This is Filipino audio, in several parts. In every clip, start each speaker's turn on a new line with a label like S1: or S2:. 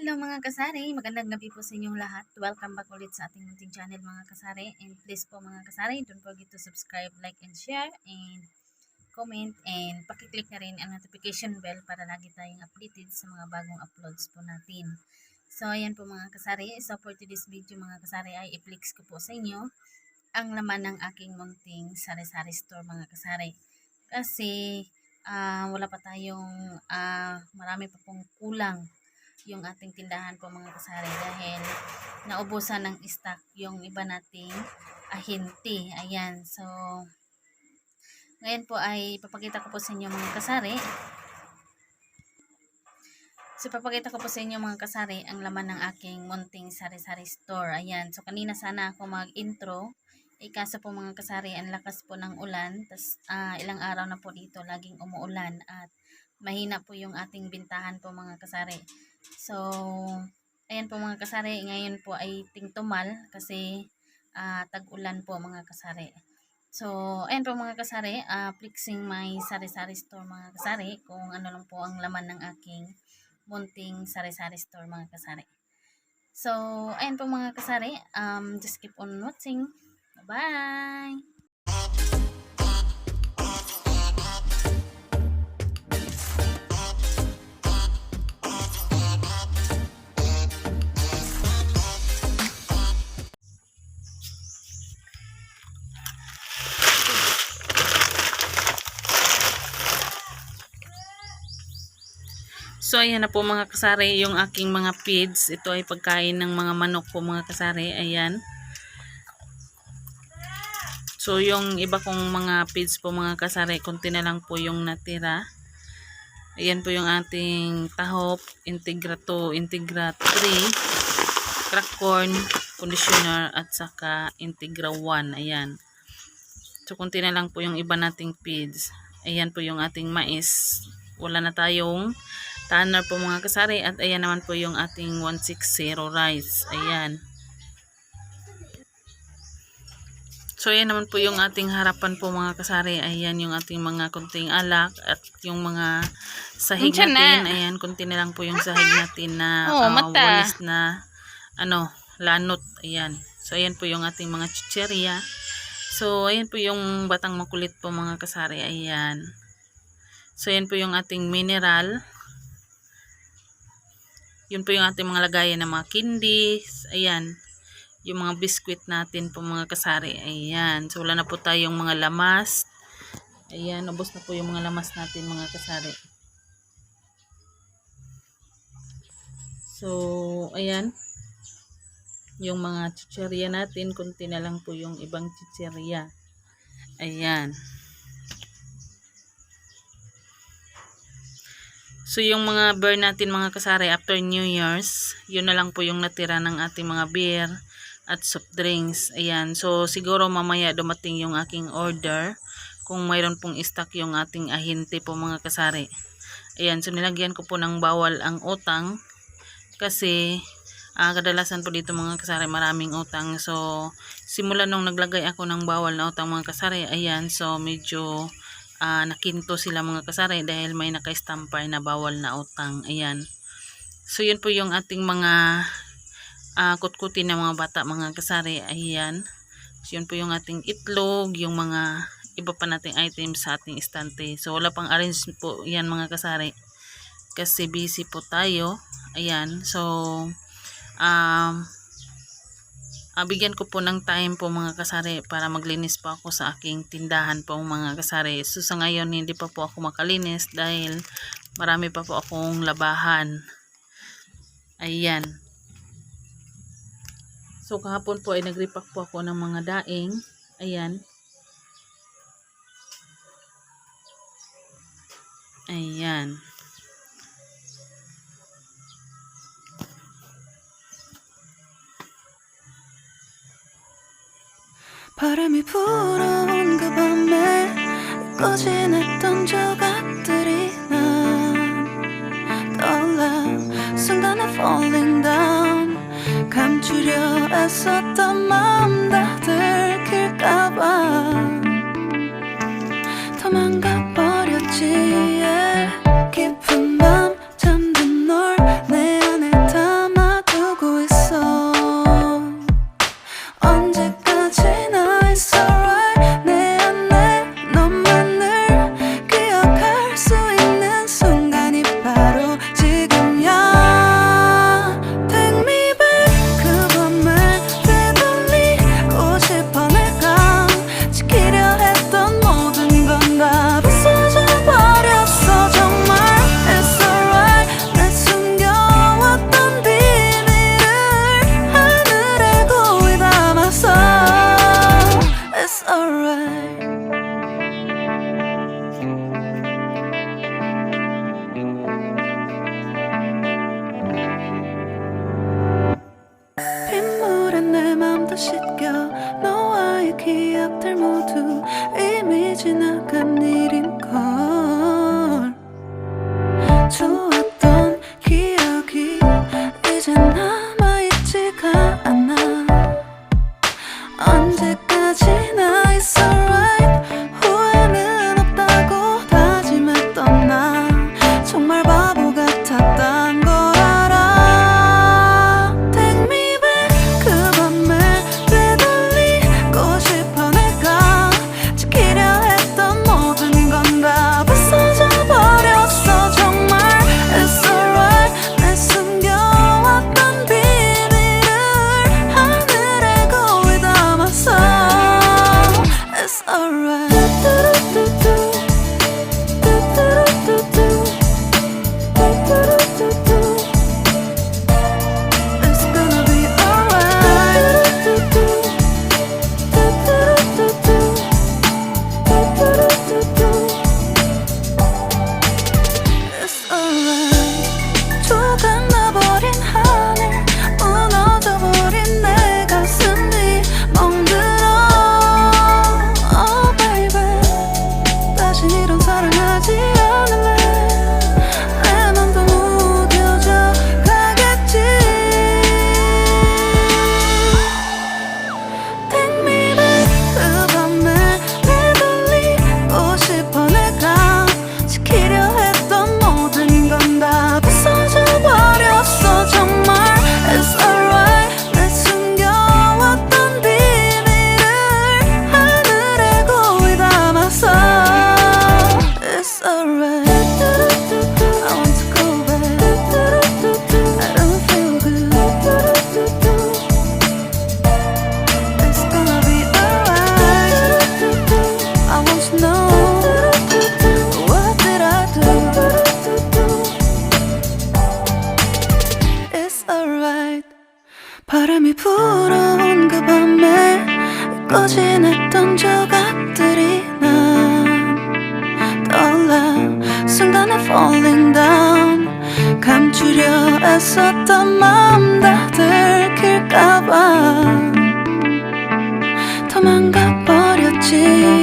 S1: Hello mga kasari, magandang gabi po sa inyong lahat. Welcome back ulit sa ating munting channel mga kasari. And please po mga kasari, don't forget to subscribe, like, and share, and comment, and pakiclick na rin ang notification bell para lagi tayong updated sa mga bagong uploads po natin. So ayan po mga kasari, so for today's video mga kasari ay i-flex ko po sa inyo ang laman ng aking munting sari-sari store mga kasari. Kasi ah, wala pa tayong ah, marami pa pong kulang yung ating tindahan po mga kasari dahil naubusan ng stock yung iba nating ahinti. Ayan. So, ngayon po ay papakita ko po sa inyo mga kasari. So, papakita ko po sa inyo mga kasari ang laman ng aking munting sari-sari store. Ayan. So, kanina sana ako mag-intro. Eh, kaso po mga kasari, ang lakas po ng ulan. tas ah, ilang araw na po dito, laging umuulan. At mahina po yung ating bintahan po mga kasari. So, ayan po mga kasari, ngayon po ay tingtumal kasi ah, tag-ulan po mga kasari. So, ayan po mga kasari, ah, flexing my sari-sari store mga kasari kung ano lang po ang laman ng aking munting sari-sari store mga kasari. So, ayan po mga kasari, um, just keep on watching. Bye! So, ayan na po mga kasari, yung aking mga feeds. Ito ay pagkain ng mga manok po mga kasari. Ayan. So, yung iba kong mga feeds po mga kasari, kunti na lang po yung natira. Ayan po yung ating tahop, Integra 2, Integra 3, crack corn, conditioner, at saka Integra 1. Ayan. So, kunti na lang po yung iba nating feeds. Ayan po yung ating mais. Wala na tayong tanner po mga kasari. At ayan naman po yung ating 160 rice. Ayan. So, ayan naman po yung ating harapan po mga kasari. Ayan yung ating mga kunting alak at yung mga sahig
S2: na?
S1: natin. Ayan, kunti na lang po yung sahig natin na
S2: Oh,
S1: ah,
S2: mata.
S1: walis na ano, lanot. Ayan. So, ayan po yung ating mga chicheria. So, ayan po yung batang makulit po mga kasari. Ayan. So, ayan po yung ating mineral. Yun po yung ating mga lagayan ng mga candies. Ayan. Yung mga biskwit natin po mga kasari. Ayan. So, wala na po tayong mga lamas. Ayan. Ubos na po yung mga lamas natin mga kasari. So, ayan. Yung mga chicherya natin, kunti na lang po yung ibang chicherya. Ayan. So, yung mga beer natin mga kasari after New Year's, yun na lang po yung natira ng ating mga beer at soft drinks. Ayan. So, siguro mamaya dumating yung aking order kung mayroon pong stock yung ating ahinte po mga kasari. Ayan. So, nilagyan ko po ng bawal ang utang kasi ah, kadalasan po dito mga kasari maraming utang. So, simula nung naglagay ako ng bawal na utang mga kasari, ayan. So, medyo ah, nakinto sila mga kasari dahil may naka-stampay na bawal na utang. Ayan. So, yun po yung ating mga ah, kutkutin ng mga bata mga kasari. Ayan. So, yun po yung ating itlog, yung mga iba pa nating items sa ating estante. So, wala pang arrange po yan mga kasari. Kasi busy po tayo. Ayan. So, um, ah, bigyan ko po ng time po mga kasari para maglinis po ako sa aking tindahan po mga kasari. So sa ngayon hindi pa po ako makalinis dahil marami pa po akong labahan. Ayan. So kahapon po ay nagripak po ako ng mga daing. Ayan. Ayan.
S3: 바람이 불어온 그 밤에 잊고 지냈던 조각들이 난 떠올라 순간에 falling down. 감추려 애썼던 마음 다 들킬까봐. 도망 바람이 불어온 그 밤에 잊고 지냈던 조각들이 난 떠올라. 순간에 falling down. 감추려 애썼던 마음 다 들킬까봐. 도망가버렸지.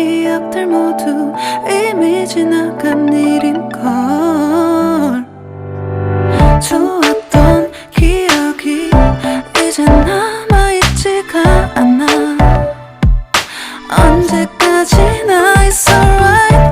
S3: 기억들 모두 이미 지나간 일인걸. 좋았던 기억이 이제 남아있지가 않아. 언제까지나 it's alright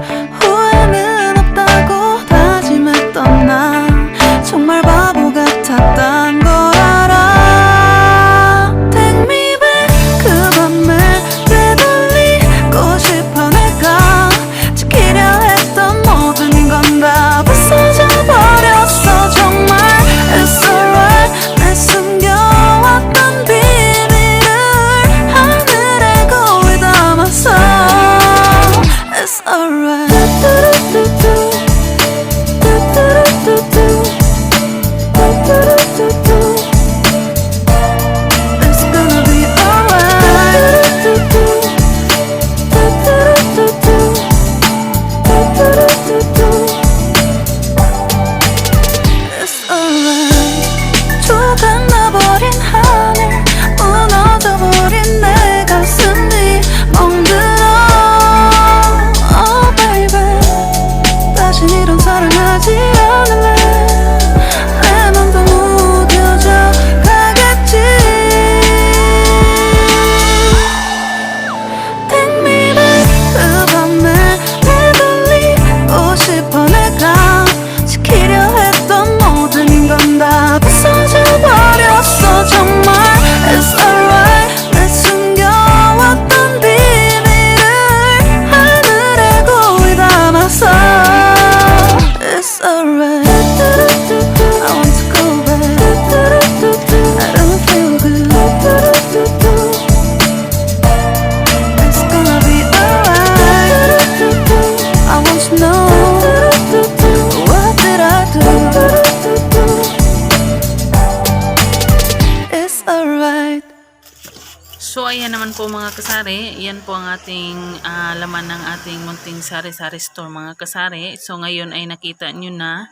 S1: kasari, yan po ang ating ah, laman ng ating munting sari-sari store mga kasari. So ngayon ay nakita nyo na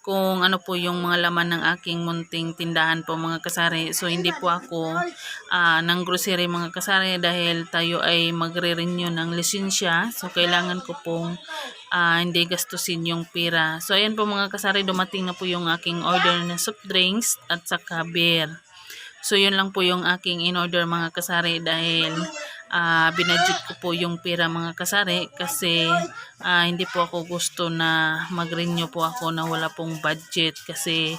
S1: kung ano po yung mga laman ng aking munting tindahan po mga kasari. So hindi po ako ah, ng grocery mga kasari dahil tayo ay magre-renew ng lisensya. So kailangan ko pong ah, hindi gastusin yung pira. So ayan po mga kasari, dumating na po yung aking order na soft drinks at saka beer. So yun lang po yung aking in-order mga kasari dahil ah binadget ko po yung pera mga kasari kasi ah, hindi po ako gusto na mag-renew po ako na wala pong budget kasi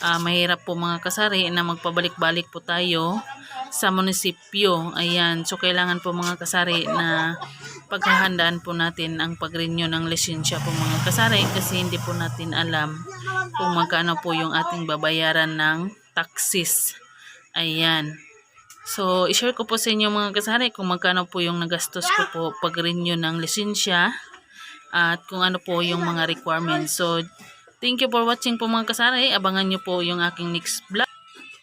S1: ah, mahirap po mga kasari na magpabalik-balik po tayo sa munisipyo. Ayan, so kailangan po mga kasari na paghahandaan po natin ang pag-renew ng lisensya po mga kasari kasi hindi po natin alam kung magkano po yung ating babayaran ng taxes. Ayan. So, i-share ko po sa inyo mga kasari kung magkano po yung nagastos ko po pag-renew ng lisensya at kung ano po yung mga requirements. So, thank you for watching po mga kasari. Abangan nyo po yung aking next vlog.